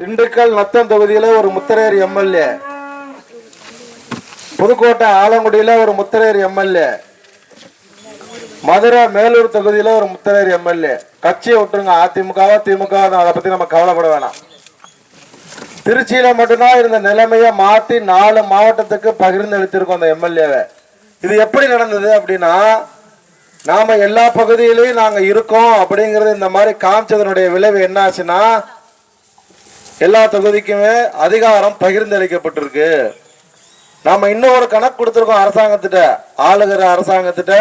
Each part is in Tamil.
திண்டுக்கல் நத்தம் தொகுதியில ஒரு முத்தரையர் எம்எல்ஏ. புதுக்கோட்டை ஆலங்குடியில ஒரு முத்தரையர் எம்எல்ஏ. மதுரை மேலூர் தொகுதியில ஒரு முத்தரையர் எம்எல்ஏ. கட்சியை விட்டுருங்க அதிமுகவா திமுக அதை பற்றி நம்ம கவலைப்பட வேணாம். திருச்சியில் மட்டும்தான் இருந்த நிலைமையை மாற்றி நாலு மாவட்டத்துக்கு பகிர்ந்து அளித்திருக்கோம் அந்த எம்எல்ஏவை. இது எப்படி நடந்தது அப்படின்னா நாம எல்லா பகுதியிலையும் நாங்கள் இருக்கோம் அப்படிங்கிறது இந்த மாதிரி காமிச்சதனுடைய விளைவு என்ன ஆச்சுன்னா எல்லா தொகுதிக்குமே அதிகாரம் பகிர்ந்தளிக்கப்பட்டிருக்கு. நாம இன்னொரு கணக்கு கொடுத்துருக்கோம் அரசாங்கத்திட்ட ஆளுகிற அரசாங்கத்திட்ட.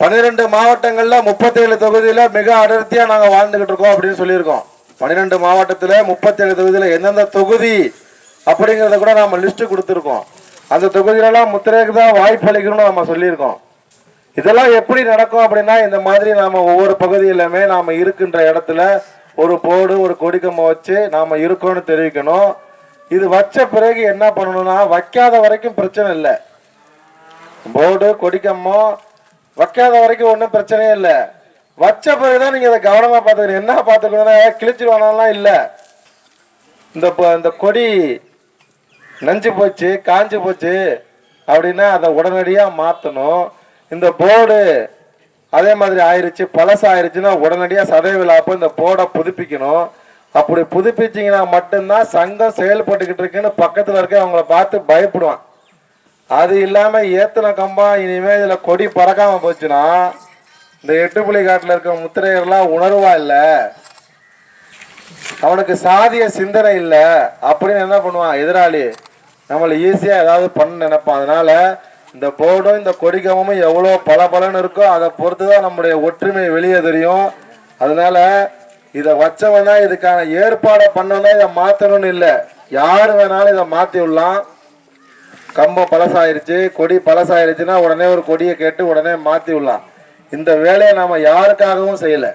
பன்னிரெண்டு மாவட்டங்கள்ல முப்பத்தேழு தொகுதியில மிக அடர்த்தியா நாங்க வாழ்ந்துகிட்டு இருக்கோம் அப்படின்னு சொல்லியிருக்கோம். பன்னிரெண்டு மாவட்டத்துல முப்பத்தேழு தொகுதியில எந்தெந்த தொகுதி அப்படிங்கறத கூட நாம லிஸ்ட் கொடுத்துருக்கோம். அந்த தொகுதியிலலாம் முத்திரைக்கு தான் வாய்ப்பு அளிக்கணும்னு நம்ம சொல்லியிருக்கோம். இதெல்லாம் எப்படி நடக்கும் அப்படின்னா இந்த மாதிரி நாம ஒவ்வொரு பகுதியிலுமே நாம இருக்கின்ற இடத்துல ஒரு போர்டு ஒரு கொடிக்கம்மை வச்சு நாம இருக்கோம்னு தெரிவிக்கணும். இது வச்ச பிறகு என்ன பண்ணணும்னா வைக்காத வரைக்கும் பிரச்சனை இல்லை. போர்டு கொடிக்கம்பம் வைக்காத வரைக்கும் ஒன்றும் பிரச்சனையே இல்லை. வச்ச பிறகுதான் நீங்க அதை கவனமா பார்த்துக்கணும். என்ன பார்த்துக்கணும்னா கிழிச்சிடுவானாலாம் இல்லை. இந்த இந்த கொடி நஞ்சு போச்சு காஞ்சு போச்சு அப்படின்னா அதை உடனடியாக மாற்றணும் இந்த போர்டு அதே மாதிரி ஆயிடுச்சு பழசாயிருச்சுன்னா உடனடியாக சதவ விழாப்போ இந்த போர்டை புதுப்பிக்கணும். அப்படி புதுப்பிச்சிங்கன்னா மட்டும்தான் சங்கம் செயல்பட்டுக்கிட்டு இருக்குன்னு பக்கத்தில் இருக்க அவங்கள பார்த்து பயப்படுவான். அது இல்லாமல் ஏத்தன கம்பா இனிமேல் இதில் கொடி பறக்காமல் போச்சுன்னா இந்த எட்டுப்புலி காட்டில் இருக்க முத்திரையர்லாம் உணர்வா இல்லை. அவனுக்கு சாதிய சிந்தனை இல்லை. அப்படின்னு என்ன பண்ணுவான் எதிராளி? நம்மளை ஈஸியாக ஏதாவது பண்ண நினைப்பான். அதனால இந்த போர்டும் இந்த கொடிக்கமும் எவ்வளோ பல பலன்னு இருக்கோ அதை பொறுத்து தான் நம்முடைய ஒற்றுமை வெளியே தெரியும். அதனால இதை வச்சவனா இதுக்கான ஏற்பாடை பண்ணனா இதை மாற்றணும்னு இல்லை. யார் வேணாலும் இதை மாற்றி விடலாம். கம்பம் பழசாயிருச்சு கொடி பழசாயிருச்சுன்னா உடனே ஒரு கொடியை கேட்டு உடனே மாற்றி விடலாம். இந்த வேலையை நாம் யாருக்காகவும் செய்யலை.